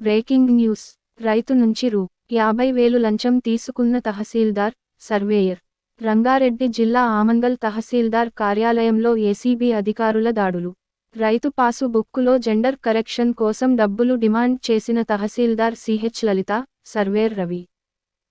Breaking news. రైతు నుంచి రూ. యాభై వేలు లంచం తీసుకున్న తహసీల్దార్ సర్వేయర్. రంగారెడ్డి జిల్లా ఆమంగల్ తహసీల్దార్ కార్యాలయంలో ఏసీబీ అధికారుల దాడులు. రైతు పాసు బుక్కులో జెండర్ కరెక్షన్ కోసం డబ్బులు డిమాండ్ చేసిన తహసీల్దార్ సిహెచ్ లలిత సర్వేర్ రవి.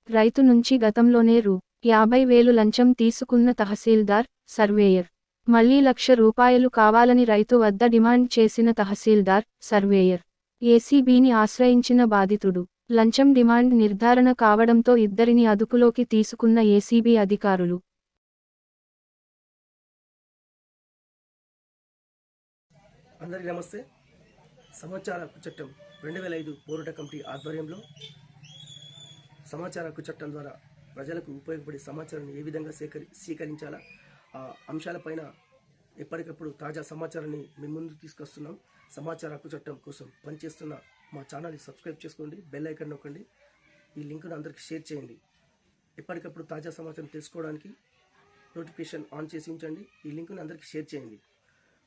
రైతు నుంచి గతంలోనే రూ. యాభై వేలు లంచం తీసుకున్న తహసీల్దార్ సర్వేయర్. మళ్ళీ లక్ష రూపాయలు కావాలని రైతు వద్ద డిమాండ్ చేసిన తహసీల్దార్ సర్వేయర్. ఏసీబీని ఆశ్రయించిన బాధితుడు. లంచం డిమాండ్ నిర్ధారణ కావడంతో ఇద్దరిని అదుపులోకి తీసుకున్న ఏసీబీ అధికారులు. అందరికీ నమస్తే. సమాచార హక్కు చట్టం రెండు వేల ఐదు పోరాట కమిటీ ఆధ్వర్యంలో సమాచార హక్కు చట్టం ద్వారా ప్రజలకు ఉపయోగపడే సమాచారాన్ని ఏ విధంగా సేకరి స్వీకరించాలా ఆ అంశాలపైన ఎప్పటికప్పుడు తాజా సమాచారాన్ని మీ ముందు తీసుకొస్తున్నాం. సమాచార హక్కు చట్టం కోసం పనిచేస్తున్న మా ఛానల్ని సబ్స్క్రైబ్ చేసుకోండి బెల్ ఐకాన్ నొక్కండి ఈ లింక్ను అందరికీ షేర్ చేయండి. ఎప్పటికప్పుడు తాజా సమాచారం తెలుసుకోవడానికి నోటిఫికేషన్ ఆన్ చేసి ఉంచండి ఈ లింక్ను అందరికీ షేర్ చేయండి.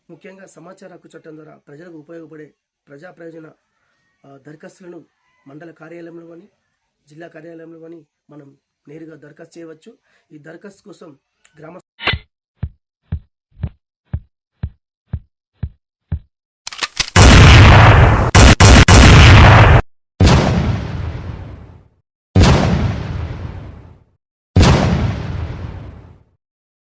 ముఖ్యంగా సమాచార హక్కు చట్టం ద్వారా ప్రజలకు ఉపయోగపడే ప్రజా ప్రయోజన దరఖాస్తులను మండల కార్యాలయంలో కానీ జిల్లా కార్యాలయంలో కానీ మనం నేరుగా దరఖాస్తు చేయవచ్చు. ఈ దరఖాస్తు కోసం గ్రామ